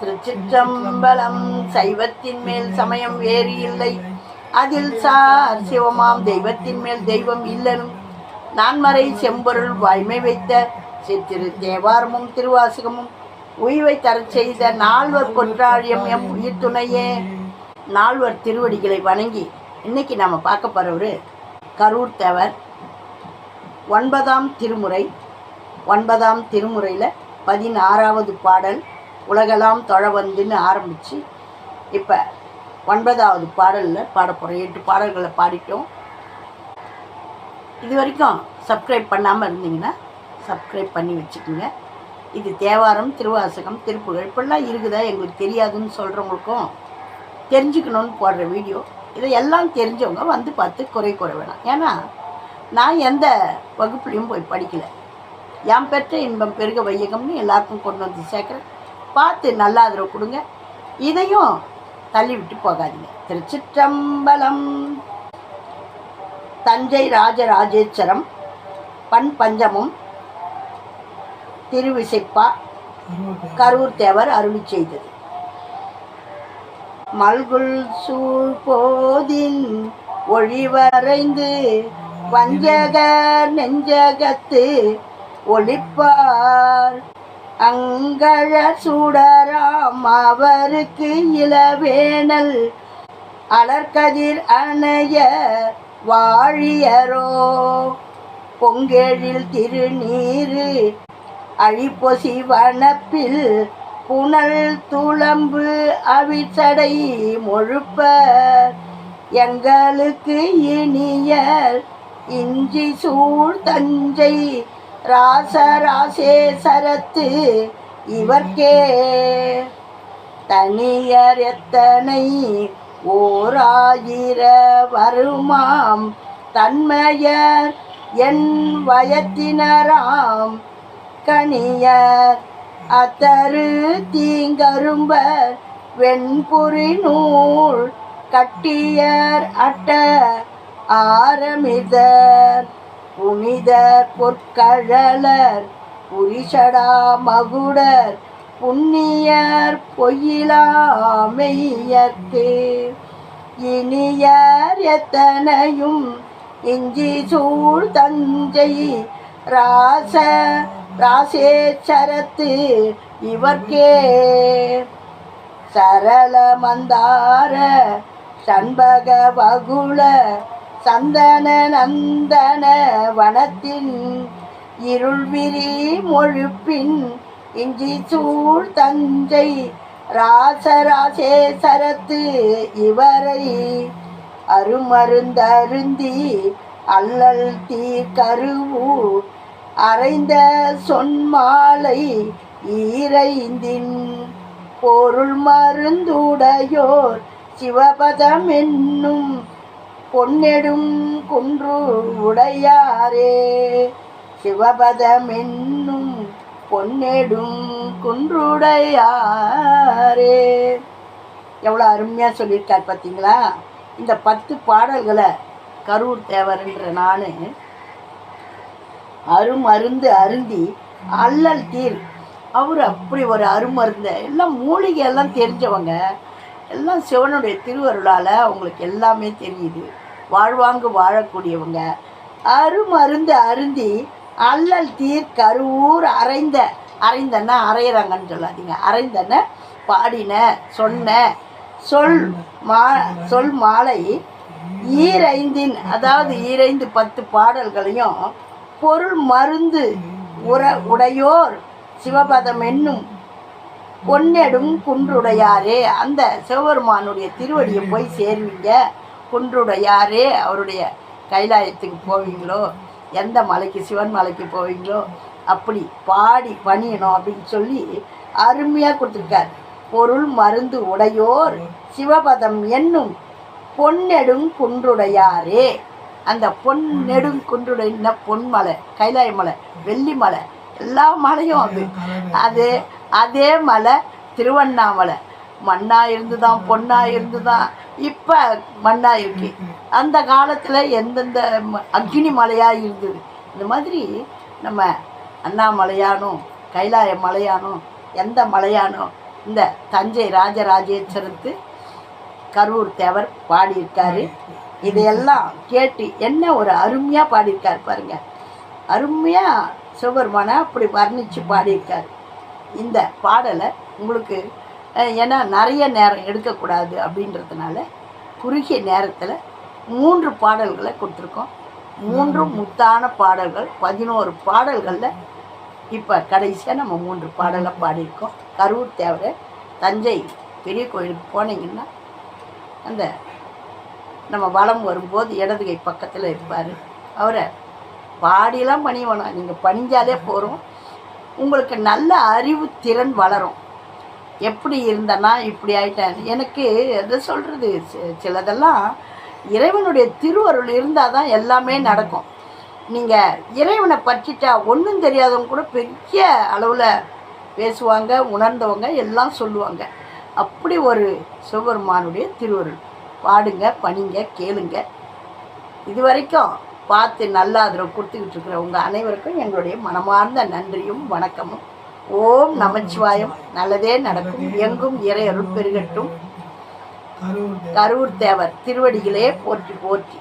திருச்சிற்றம்பலம் சைவத்தின் மேல் சமயம் வேறு இல்லை. அதில் சார் சிவமாம் தெய்வத்தின் மேல் தெய்வம் இல்லனும். நான்மறை செம்பொருள் வாய்மை வைத்த சித்திரு தேவாரமும் திருவாசகமும் உய்வை தரச் செய்த நால்வர் கொன்றாழியம் எம் உயிர் துணையே நால்வர் திருவடிகளை வணங்கி இன்னைக்கு நம்ம பார்க்க போறவர் கரூர் தேவர். ஒன்பதாம் திருமுறை ஒன்பதாம் திருமுறையில் பதினாறாவது பாடல் உலகெல்லாம் தொழ வந்துன்னு ஆரம்பித்து இப்போ ஒன்பதாவது பாடலில் பாட போகிறோம் எட்டு பாடல்களை பாடிட்டோம். இது வரைக்கும் சப்ஸ்கிரைப் பண்ணாமல் இருந்தீங்கன்னா சப்ஸ்கிரைப் பண்ணி வச்சுக்கோங்க. இது தேவாரம் திருவாசகம் திருப்புகள் இப்படிலாம் இருக்குதா எங்களுக்கு தெரியாதுன்னு சொல்கிறவங்களுக்கும் தெரிஞ்சுக்கணும்னு போடுற வீடியோ. இதை எல்லாம் தெரிஞ்சவங்க வந்து பார்த்து குறை குறை வேணாம். ஏன்னா நான் எந்த வகுப்புலையும் போய் படிக்கலை. என் பெற்ற இன்பம் பெருக வையகம்னு எல்லாருக்கும் கொண்டு வந்து சேர்க்குறேன். பார்த்து நல்ல ஆதரவு கொடுங்க. இதையும் தள்ளி விட்டு போகாதீங்க. திருச்சிற்றம்பலம். தஞ்சை ராஜராஜேஸ்வரம் பண் பஞ்சமும். திருவிசைப்பா. கரூர் தேவர் அருளி செய்தது. மல்குள் சூழ் போதின் ஒளிவரைந்து வஞ்சக நெஞ்சகத்து ஒளிப்பார் அங்கழ சுடராம் அவருக்கு இளவேனல். அலர்கதிர் அணைய வாழியரோ. பொங்கெழில் திருநீரு அழிப்பொசி வனப்பில் புனல் துளம்பு அவிச்சடை மொழுப்ப. எங்களுக்கு இனிய இஞ்சி சூழ் தஞ்சை ராசராசேசரத்து இவர்க்கே. தனியர் எத்தனை ஓராயிர வருமாம். தன்மையர் என் வயத்தினராம். கணியர் அத்தரு தீங்கரும்பர். வெண்புரி நூல் கட்டியர் அட்ட ஆரமிதர். புனிதர் பொற்கழலர் புரிஷடா மகுடர் புண்ணியர் பொய்யிலாமெய்யற்கு இனியர் எத்தனையும் இஞ்சி சூழ் தஞ்சை ராச ராசேச்சரத்து இவர்க்கே. சரள மந்தார சண்பக வகுள சந்தன நந்தன வனத்தின் இருள்விரி மொழுப்பின் இஞ்சி சூழ் தஞ்சை ராசராசேசரத்து இவரை அருமருந்தருந்தி அல்லல் தீர்கருவூர் அரைந்த சொன்மாலை ஈரைந்தின் பொருள் மருந்துடையோர் சிவபதம் என்னும் பொன்னெடும் குன்று உடையாரே. சிவபதம் என்னும் பொன்னெடும் குன்றுடையாரே. எவ்வளோ அருமையாக சொல்லியிருக்கார் பார்த்தீங்களா? இந்த பத்து பாடல்களை கரூர் தேவர்ன்ற நான் அருமருந்து அருந்தி அல்லல் தீர். அவர் அப்படி ஒரு அருமருந்த எல்லாம் மூலிகை எல்லாம் தெரிஞ்சவங்க. எல்லாம் சிவனுடைய திருவருளால் அவங்களுக்கு எல்லாமே தெரியுது. வாழ்வாங்கு வாழக்கூடியவங்க. அருமருந்து அருந்தி அல்லல் தீர் கருவூர் அரைந்த அரைந்தன அரையிறாங்கன்னு சொல்லாதீங்க. அரைந்தன பாடின சொன்ன சொல் மா சொல் மாலை ஈரைந்தின் அதாவது ஈரைந்து பத்து பாடல்களையும் பொருள் மருந்து உர உடையோர் சிவபதம் என்னும் பொன்னெடும் குன்றுடையாரே. அந்த சிவபெருமானுடைய திருவடியை போய் சேருவீங்க. குன்றுடையாரே அவருடைய கைலாயத்துக்கு போவீங்களோ? எந்த மலைக்கு சிவன் மலைக்கு போவீங்களோ? அப்படி பாடி பணியணும் அப்படின்னு சொல்லி அருமையாக கொடுத்துருக்கார். பொருள் மருந்து உடையோர் சிவபதம் என்னும் பொன்னெடும் குன்றுடையாரே. அந்த பொன் நெடும் குன்றுடைன பொன்மலை கைலாய மலை வெள்ளி மலை எல்லா மலையும் அது. அது அதே மலை திருவண்ணாமலை. மண்ணா இருந்துதான் பொண்ணா இருந்துதான் இப்போ மண்ணா இருக்கு அந்த காலத்தில் எந்தெந்த அக்னி மலையாக இருந்தது? இந்த மாதிரி நம்ம அண்ணாமலையானும் கைலாய மலையானும் எந்த மலையானோ இந்த தஞ்சை ராஜராஜேஸ்வரத்து கரூர் தேவர் பாடியிருக்காரு. இதையெல்லாம் கேட்டு என்ன ஒரு அருமையாக பாடியிருக்கார் பாருங்க. அருமையாக சிவபெருமானை அப்படி வர்ணித்து பாடியிருக்கார். இந்த பாடலை உங்களுக்கு ஏன்னா நிறைய நேரம் எடுக்கக்கூடாது அப்படின்றதுனால குறுகிய நேரத்தில் மூன்று பாடல்களை கொடுத்துருக்கோம். மூன்றும் முத்தான பாடல்கள் பதினோரு பாடல்களில் இப்போ கடைசியாக நம்ம மூன்று பாடலை பாடியிருக்கோம். கரூர் தேவரை தஞ்சை பெரிய கோயிலுக்கு போனீங்கன்னா அந்த நம்ம வலம் வரும்போது இடது கை பக்கத்தில் இருப்பார். அவரை பாடியெல்லாம் பணிய வேணாம் நீங்கள் பணிஞ்சாலே போகிறோம் உங்களுக்கு நல்ல அறிவு திறன் வளரும். எப்படி இருந்தனா இப்படி ஆயிட்டேன் எனக்கு எதை சொல்கிறது சிலதெல்லாம் இறைவனுடைய திருவருள் இருந்தால் தான் எல்லாமே நடக்கும். நீங்கள் இறைவனை பற்றிட்டா ஒன்றும் தெரியாதவங்க கூட பெரிய அளவில் பேசுவாங்க உணர்ந்தவங்க எல்லாம் சொல்லுவாங்க. அப்படி ஒரு சிவபெருமானுடைய திருவருள். பாடுங்க பணிங்க கேளுங்க. இது வரைக்கும் பார்த்து நல்லா அதில் கொடுத்துக்கிட்டு இருக்கிற உங்கள் அனைவருக்கும் எங்களுடைய மனமார்ந்த நன்றியும் வணக்கமும். ஓம் நமச்சிவாயம். நல்லதே நடக்கும். எங்கும் இறையருள் பெருகட்டும். கரூர் கரூர் தேவர். திருவடிகளே போற்றி போற்றி.